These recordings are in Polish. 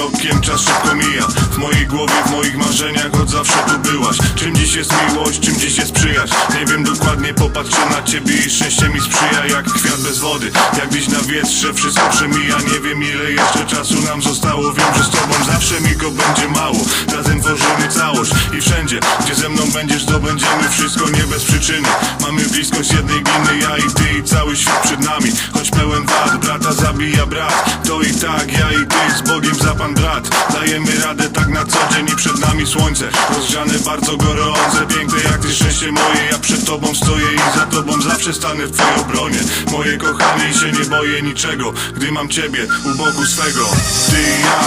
rokiem czas szybko mija. W mojej głowie, w moich marzeniach od zawsze tu byłaś. Czym dziś jest miłość, czym dziś jest przyjaźń? Nie wiem dokładnie, popatrzę na ciebie i szczęście mi sprzyja Jak kwiat bez wody, jak dziś na wietrze Wszystko przemija, nie wiem ile jeszcze czasu nam zostało. Wiem, że z tobą zawsze mi go będzie mało. Razem tworzymy całość i wszędzie Gdzie ze mną będziesz, zdobędziemy wszystko nie bez przyczyny. Mamy bliskość jednej gliny, ja i ty i cały świat przed nami. Choć pełen wad, brata zabija brat To i tak, ja i ty, z Bogiem za pan brat. Dajemy radę tak na co dzień i przed nami słońce. Rozgrzane bardzo gorące, piękne jak ty szczęście moje. Ja przed tobą stoję i za tobą zawsze stanę w twojej obronie. Moje kochanie i się nie boję niczego Gdy mam ciebie u boku swego. Ty i ja,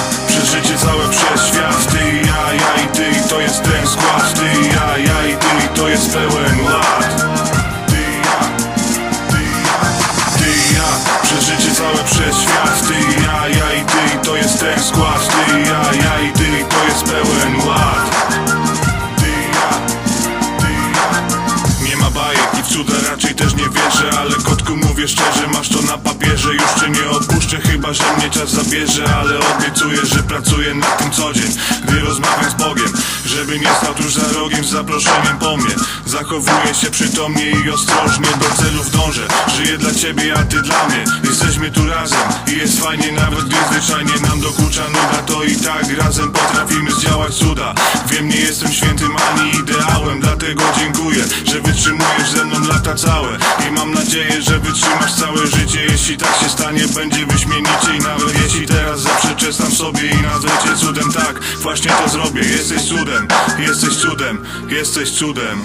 cuda raczej też nie wierzę Ale kotku mówię szczerze, masz to na papierze Już cię nie odpuszczę, chyba że mnie czas zabierze Ale obiecuję, że pracuję nad tym co dzień Gdy rozmawiam z Bogiem Żeby nie stał tuż za rogiem z zaproszeniem po mnie. Zachowuję się przytomnie i ostrożnie Do celów dążę, żyję dla ciebie, a ty dla mnie. Jesteśmy tu razem i jest fajnie Nawet gdy zwyczajnie nam dokucza nuda To i tak razem potrafimy zdziałać cuda. Wiem, nie jestem świętym ani ideałem Dlatego dziękuję, że wytrzymujesz ze mną lata całe. I mam nadzieję, że wytrzymasz całe życie. Jeśli tak się stanie, będzie wyśmienicie I nawet jeśli teraz zaprzeczę sam sobie I nazwę cię cudem, tak, właśnie to zrobię. Jesteś cudem, jesteś cudem, jesteś cudem.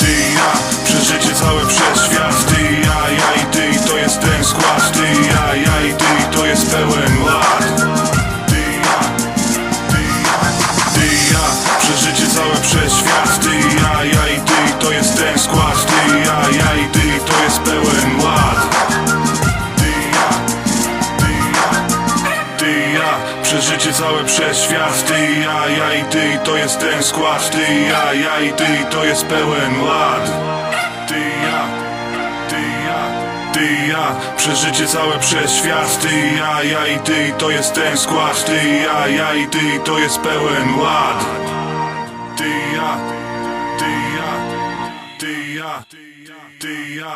Ty i ja, przez życie całe przez świat. Ty i ja, ja i ty to jest ten skład. Ty i ja, ja i ty to jest pełen ład przez życie całe przez świat Ty i ja, ja i ty to jest ten skład. Ty i ja, ja i ty to jest pełen ład. Ty i ja, ty i ja, ty i ja Przez życie całe przez świat Ty i ja, ja i ty to jest ten skład. Ty i ja, ja i ty to jest pełen ład. Ty i ja, ty i ja, ty i ja, ty i ja